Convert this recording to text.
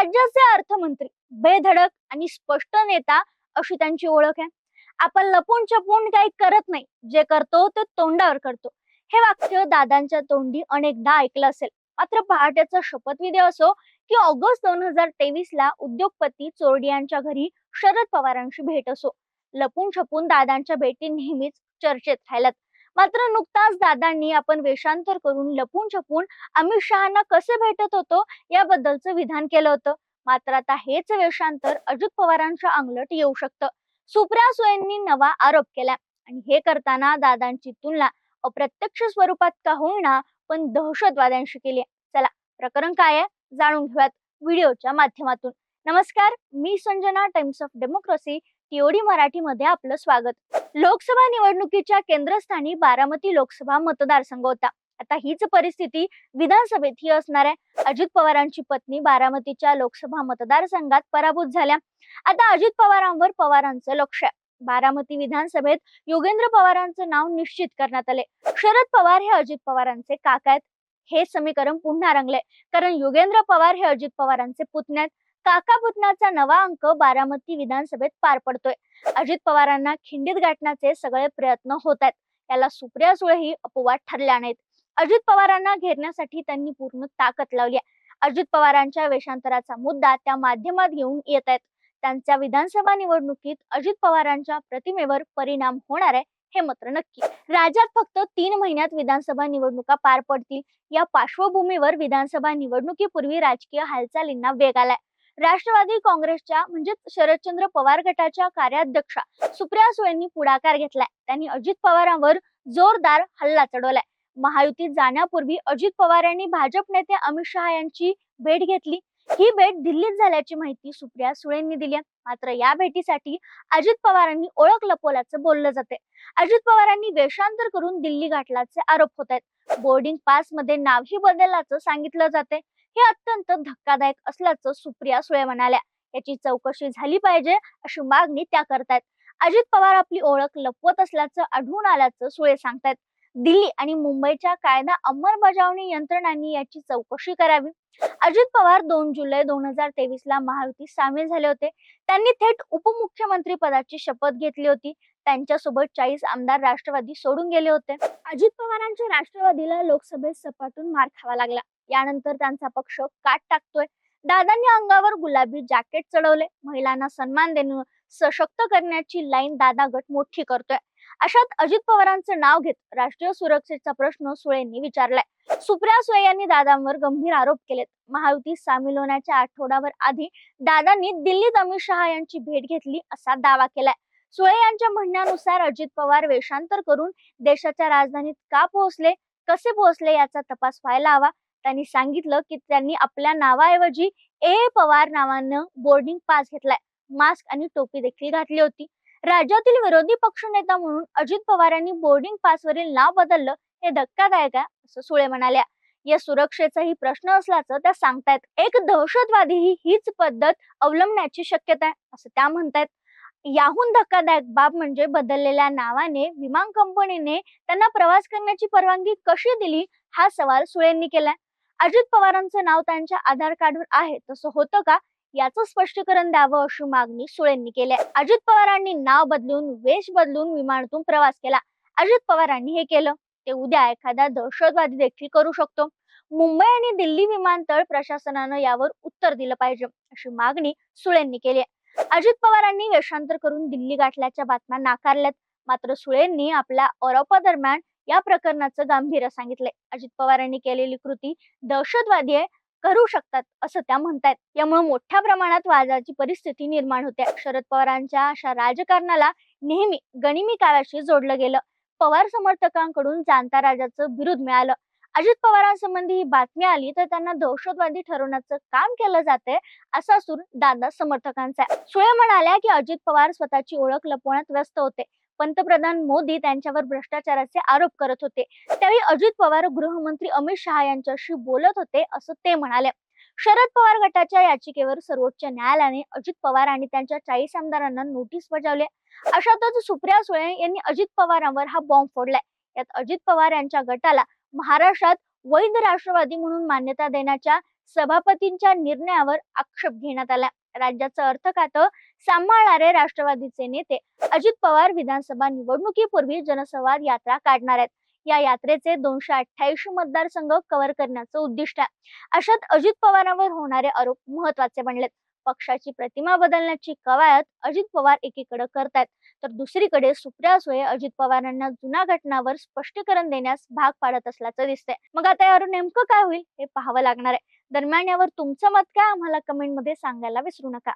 राज्याचे अर्थमंत्री बेधडक आणि स्पष्ट नेता अशी त्यांची ओळख आहे. आपण लपून छपून काही करत नाही. जे करतो ते तोंडावर करतो. हे वाक्य दादांच्या तोंडी अनेकदा ऐकलं असेल. मात्र पहाटेचा शपथविधी असो की ऑगस्ट दोन हजार तेवीस ला उद्योगपती चोरडियांच्या घरी शरद पवारांशी भेट असो. लपून छपून दादांच्या भेटी नेहमीच चर्चेत राहिल्यात. मात्र नुकताच दादांनी आपण वेषांतर करून लपून छपून अमित शहाना कसे भेटत होतो याबद्दलचं विधान केलं होतं. मात्र आता हेच वेषांतर अजित पवारांच्या अंगलट येऊ शकतं. सुप्रिया सुळेंनी नवा आरोप केला आणि हे करताना दादांची तुलना अप्रत्यक्ष स्वरूपात का होईना पण दहशतवाद्यांशी केली. चला प्रकरण काय आहे जाणून घेऊयात व्हिडिओच्या माध्यमातून. नमस्कार मी Sanjana Times of Democracy TOD मराठीमध्ये आपलं स्वागत. लोकसभा निवडणुकीच्या केंद्रस्थानी बारामती लोकसभा मतदारसंघ होता. आता हीच परिस्थिती विधानसभेतही असणार आहे. अजित पवारांची पत्नी बारामतीच्या लोकसभा मतदारसंघात पराभूत झाल्या. आता अजित पवारांवर पवारांचं लक्ष आहे. बारामती विधानसभेत योगेंद्र पवारांचं नाव निश्चित करण्यात आले. शरद पवार हे अजित पवारांचे काका आहेत. हे समीकरण पुन्हा रंगले. कारण योगेंद्र पवार हे अजित पवारांचे पुतणे आहेत. काका भूतनाचा नवा अंक बारामती विधानसभेत पार पडतोय. अजित पवारांना खिंडीत गाठण्याचे सगळे प्रयत्न होत आहेत याला सुप्रिया सुळेही अपवाद ठरल्या नाहीत. अजित पवारांना घेरण्यासाठी त्यांनी पूर्ण ताकद लावली आहे. अजित पवारांच्या वेषांतराचा मुद्दा त्या माध्यमात घेऊन येत आहेत त्यांच्या विधानसभा निवडणुकीत अजित पवारांच्या प्रतिमेवर परिणाम होणार आहे हे मात्र नक्की. राज्यात फक्त तीन महिन्यात विधानसभा निवडणुका पार पडतील. या पार्श्वभूमीवर विधानसभा निवडणुकीपूर्वी राजकीय हालचालींना वेग आलाय. राष्ट्रवादी काँग्रेसच्या म्हणजे शरदचंद्र पवार गटाच्या कार्याध्यक्षा सुप्रिया सुळेंनी पुढाकार घेतलाय. त्यांनी अजित पवारांवर जोरदार हल्ला चढवलाय. महायुतीत जाण्यापूर्वी अजित पवार यांनी भाजप नेते अमित शहा यांची भेट घेतली. ही भेट दिल्लीत झाल्याची माहिती सुप्रिया सुळेंनी दिली मात्र या भेटीसाठी अजित पवारांनी ओळख लपवल्याचं बोललं जाते अजित पवारांनी वेषांतर करून दिल्ली गाठल्याचे आरोप होत आहेत. बोर्डिंग पासमध्ये नावही बदलल्याचं सांगितलं जाते हे अत्यंत धक्कादायक असल्याचं सुप्रिया सुळे म्हणाल्या. याची चौकशी झाली पाहिजे अशी मागणी त्या करतायत. अजित पवार आपली ओळख लपवत असल्याचं आढळून आल्याचं सुळे सांगतायत. दिल्ली आणि मुंबईच्या कायदा अंमलबजावणी यंत्रणांनी याची चौकशी करावी. अजित पवार दोन जुलै दोन हजार तेवीस ला महायुतीत सामील झाले होते. त्यांनी थेट उपमुख्यमंत्री पदाची शपथ घेतली होती. त्यांच्यासोबत चाळीस आमदार राष्ट्रवादी सोडून गेले होते. अजित पवारांच्या राष्ट्रवादीला लोकसभेत सपाटून मार खावा लागला. यानंतर त्यांचा पक्ष काट टाकतोय. दादांनी अंगावर गुलाबी जॅकेट चढवले. महिलांना सन्मान देणं सशक्त करण्याची लाईन दादा गट मोठी करतोय. अशात अजित पवारांचं नाव घेत राष्ट्रीय सुरक्षेचा प्रश्न सुळेंनी विचारलाय. सुप्रिया सुळे यांनी दादांवर गंभीर आरोप केलेत. महायुती सामील होण्याच्या आठवड्यावर आधी दादांनी दिल्लीत अमित शहा यांची भेट घेतली असा दावा केलाय. सुळे यांच्या म्हणण्यानुसार अजित पवार वेषांतर करून देशाच्या राजधानीत का पोहोचले कसे पोहोचले याचा तपास व्हायला हवा. त्यांनी सांगितलं की त्यांनी आपल्या नावाऐवजी ए पवार नावानं बोर्डिंग पास घेतलाय. मास्क आणि टोपी देखील घातली होती. राज्यातील विरोधी पक्षनेता म्हणून अजित पवार यांनी बोर्डिंग पासवरील नाव बदललं हे धक्कादायक आहे असं सुळे म्हणाल्या. या सुरक्षेचाही प्रश्न असल्याचं त्या सांगतायत. एक दहशतवादी ही हीच पद्धत अवलंबण्याची शक्यता आहे असं त्या म्हणतायत. याहून धक्कादायक बाब म्हणजे बदललेल्या नावाने विमान कंपनीने त्यांना प्रवास करण्याची परवानगी कशी दिली हा सवाल सुळेंनी केलाय. अजित पवारांचं नाव त्यांच्या आधार कार्डवर आहे. तसं होतं का? याचं स्पष्टीकरण द्यावं अशी मागणी सुळेंनी केली आहे. अजित पवारांनी नाव बदलून वेश बदलून विमानातून प्रवास केला. अजित पवारांनी हे केलं. ते उद्या एखादा दहशतवादी देखील करू शकतो. मुंबई आणि दिल्ली विमानतळ प्रशासनानं यावर उत्तर दिलं पाहिजे अशी मागणी सुळेंनी केली आहे. अजित पवारांनी वेषांतर करून दिल्ली गाठल्याच्या बातम्या नाकारल्यात. मात्र सुळेंनी आपल्या आरोपादरम्यान या प्रकरणाचं गांभीर्य सांगितलंय. अजित पवारांनी केलेली कृती दहशतवादी आहे करू शकतात असं त्या म्हणतायत. यामुळे मोठ्या प्रमाणात वादाची परिस्थिती निर्माण होते. शरद पवारांच्या अशा राजकारणाला नेहमी गणिमी काव्याशी जोडलं गेलं. पवार समर्थकांकडून जाणता राजाचं विरोध मिळालं. अजित पवारांसंबंधी ही बातमी आली तर त्यांना दहशतवादी ठरवण्याचं काम केलं जाते असा सूर दादा समर्थकांचा आहे. सुळे म्हणाल्या की अजित पवार स्वतःची ओळख लपवण्यात व्यस्त होते. पंतप्रधान मोदी त्यांच्यावर भ्रष्टाचाराचे आरोप करत होते. त्यावेळी अजित पवार गृहमंत्री अमित शहा यांच्याशी बोलत होते असं ते म्हणाले. शरद पवार गटाच्या याचिकेवर सर्वोच्च न्यायालयाने अजित पवार आणि त्यांच्या चाळीस आमदारांना नोटीस बजावली. अशातच सुप्रिया सुळे यांनी अजित पवारांवर हा बॉम्ब फोडलाय. यात अजित पवार यांच्या गटाला महाराष्ट्रात वैध राष्ट्रवादी म्हणून मान्यता देण्याच्या सभापतींच्या निर्णयावर आक्षेप घेण्यात आला. राज्याचं अर्थ खातं सांभाळणारे राष्ट्रवादीचे नेते अजित पवार विधानसभा निवडणुकीपूर्वी जनसंवाद यात्रा काढणार आहेत. या यात्रेचे दोनशे अठ्ठ्याऐंशी मतदारसंघ कव्हर करण्याचं उद्दिष्ट आहे. अशात अजित पवारांवर होणारे आरोप महत्त्वाचे बनलेत. पक्षाची प्रतिमा बदलण्याची कवायत अजित पवार एकीकडे करतायत. तर दुसरीकडे सुप्रिया सुळे अजित पवारांना जुन्या घटनावर स्पष्टीकरण देण्यास भाग पाडत असल्याचं दिसतंय. मग आता यावर नेमकं काय होईल हे पाहावं लागणार आहे. दरम्यान यावर तुमचं मत काय? आम्हाला कमेंटमध्ये सांगायला विसरू नका.